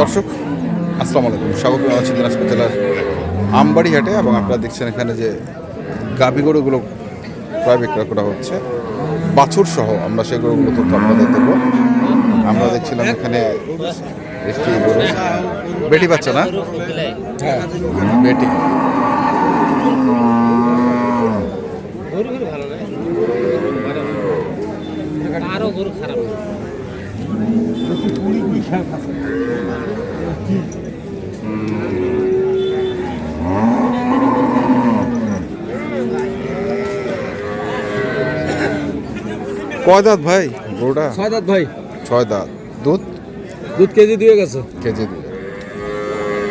দর্শক, আসসালামু আলাইকুম। স্বাগত জানাচ্ছি দিনাজপুর জেলার আমবাড়ি হাটে এবং আপনারা দেখছেন এখানে যে গাভী গরুগুলো প্রায় বিক্রয় করা হচ্ছে। বাছুর সহ আমরা সেই গরুগুলো তথ্য আপনাদের দেবো। আমরা দেখছিলাম এখানে একটি গরু। বেটি বাচ্চা না? হ্যাঁ বেটি। আরও গরু খারাপ। কয় দাঁত ভাই গরুটা? ছয় দাঁত ভাই। ছয় দাঁত। দুধ? দুধ কেজি দিয়ে গেছে। কেজি দিয়ে।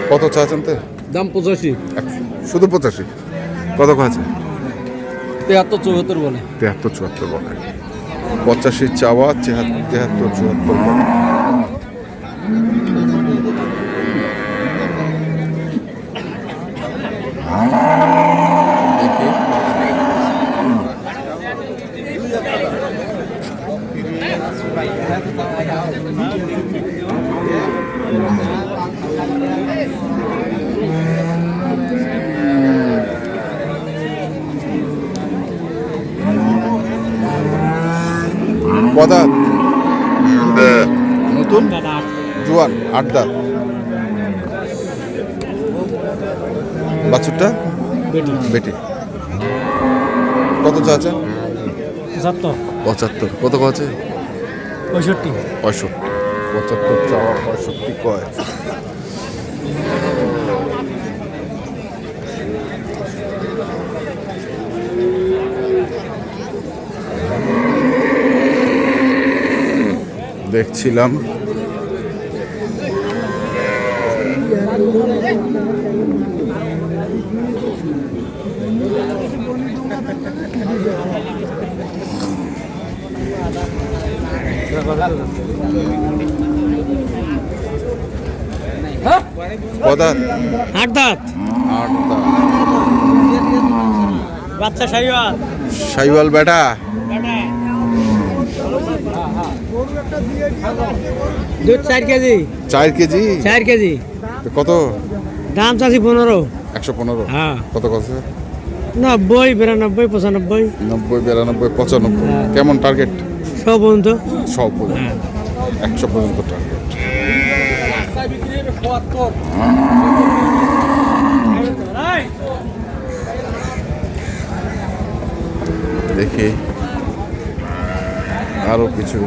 কত চাচ্ছেন তো? দাম পঁচাশি। শুধু পঁচাশি? কত আছে তেহাত্তর চৌহাত্তর বলে। তেহাত্তর চুয়াত্তর বলে। পঁচাশি চাওয়া তেহাত্তর চুয়াত্তর বলে। পদার্থ নতুন? জোয়ান আড্ডা। বাছুরটা? বেটি। বেটি। কত চাচ্ছেন পঁচাত্তর। পঁচাত্তর। কত আছে? পঁয়ষট্টি। পঁয়ষট্টি। পঁচাত্তর দেখছিলাম। আট দাঁত। আট দাঁত। বাচ্চা সাইওয়াল। সাইওয়াল বেটা? দুধ চার কেজি। চার কেজি? চার কেজি। কত? দাম চাচ্ছি পনেরো। একশো পনেরো? হ্যাঁ। কত কত নব্বই বিরানব্বই পঁচানব্বই। নব্বই বিরানব্বই পঁচানব্বই। হ্যাঁ। কেমন টার্গেট সব পর্যন্ত? সব পর্যন্ত। একশো পর্যন্ত টার্গেট। দেখি আরও কিছু।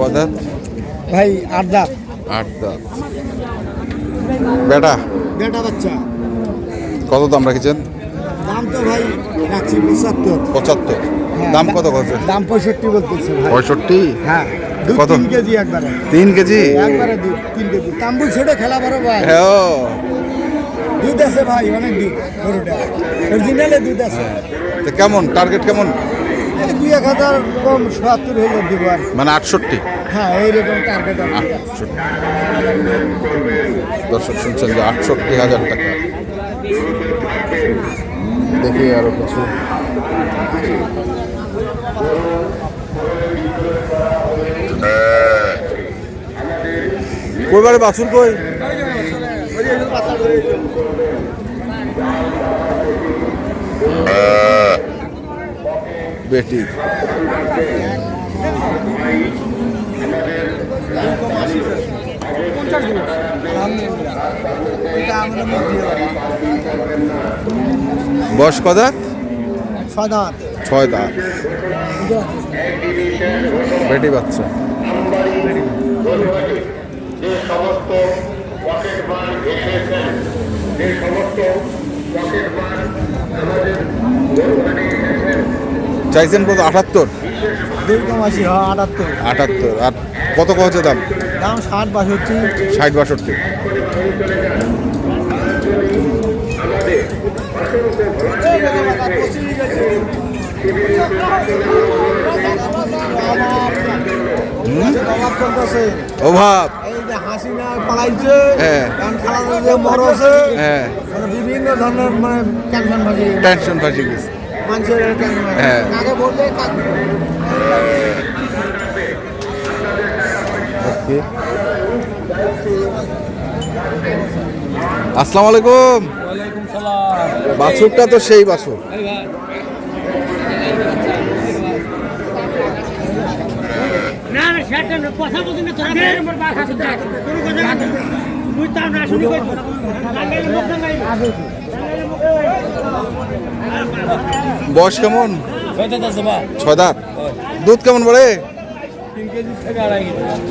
পদার্থ? ভাই আট দাঁত। আট দাঁত। বেটা? বেটা বাচ্চা। কত দাম রেখেছেন? দাম তো ভাই রাখছি পঁচাত্তর। পঁচাত্তর? হ্যাঁ, দাম কত কত দাম পঁয়ষট্টি বলতেছে পঁয়ষট্টি? হ্যাঁ কত? তিন কেজি একবারে। তিন কেজি? একবারে তিন কেজি। তাম্বু ছেড়ে খেলা বড় ভাই। হ্যাঁ। দুধ আছে ভাই অনেক দুধ গরুটা। অরিজিনালে দুধ আছে। তো কেমন? টার্গেট কেমন? এই দুই এক হাজার কম সত্তর হলে দিব আর মানে আটষট্টি? হ্যাঁ এইরকম টার্গেট আছে। আটষট্টি। দর্শক শুনছেন যে আটষট্টি হাজার টাকা। দেখি আরও কিছু। কইবারে বাছুর কই? বেটি। বয়স কদা সদাত ছয় দাঁত। বেটি বাচ্চা। এসেছেন যে সমস্ত আমাদের এসেছেন চাইছেন কত? আটাত্তর? হ্যাঁ আটাত্তর। আটাত্তর। আর কত কত হচ্ছে দাম? দাম ষাট বাষট্টি। ষাট বাষট্টি। অভাব। হ্যাঁ। হ্যাঁ। মানে বিভিন্ন ধরনের মানে টেনশন ফাঁসি গেছে। হ্যাঁ। কাকে আসসালামু আলাইকুম। বাছুরটা তো সেই বাছুর। কথা বয়স কেমন? ছয় দাঁত দুধ কেমন বলে?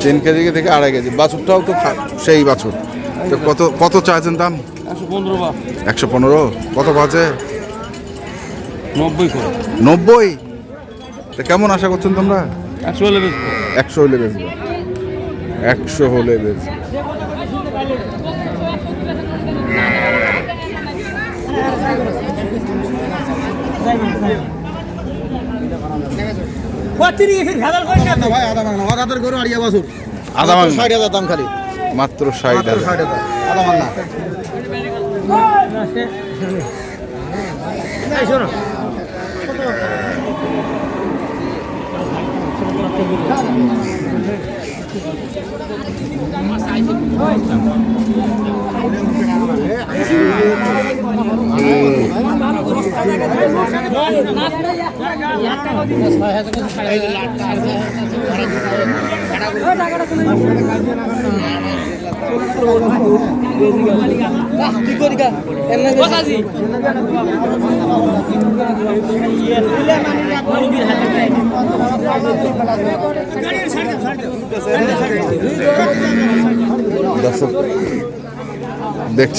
তিন কেজি থেকে আড়াই কেজি। বাছুরটাও তো সেই বাছুর। তো কত কত চাইছেন দাম? একশো পনেরো। কত বাজে? নব্বই। তা কেমন আশা করছেন তোমরা? একশো হলে বেচবো। একশো হলে বেচবো। একশো হলে মাংনা। ষাট হাজার দাম খালি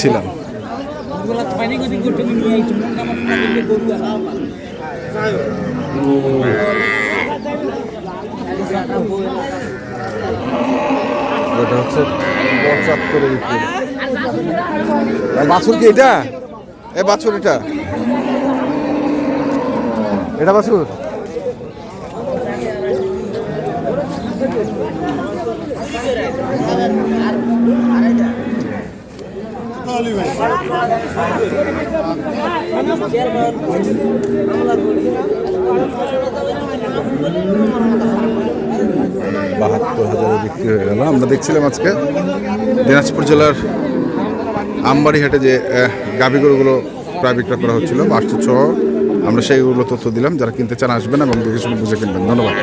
ষাট দেখছিলাম এটা হচ্ছে বিক্রি আর বাছুর কি এটা? এ বাছুর এটা। এটা বাছুর বাহাত্তর হাজারে বিক্রি হয়ে গেল। আমরা দেখছিলাম আজকে দিনাজপুর জেলার আমবাড়ি হাটে যে আহ, গাভী গরুগুলো প্রায় বিক্রয় করা হচ্ছিল বাস্তু ছ আমরা সেইগুলো তথ্য দিলাম। যারা কিনতে চান আসবেন এবং দেখে শুনে বুঝে কিনবেন। ধন্যবাদ।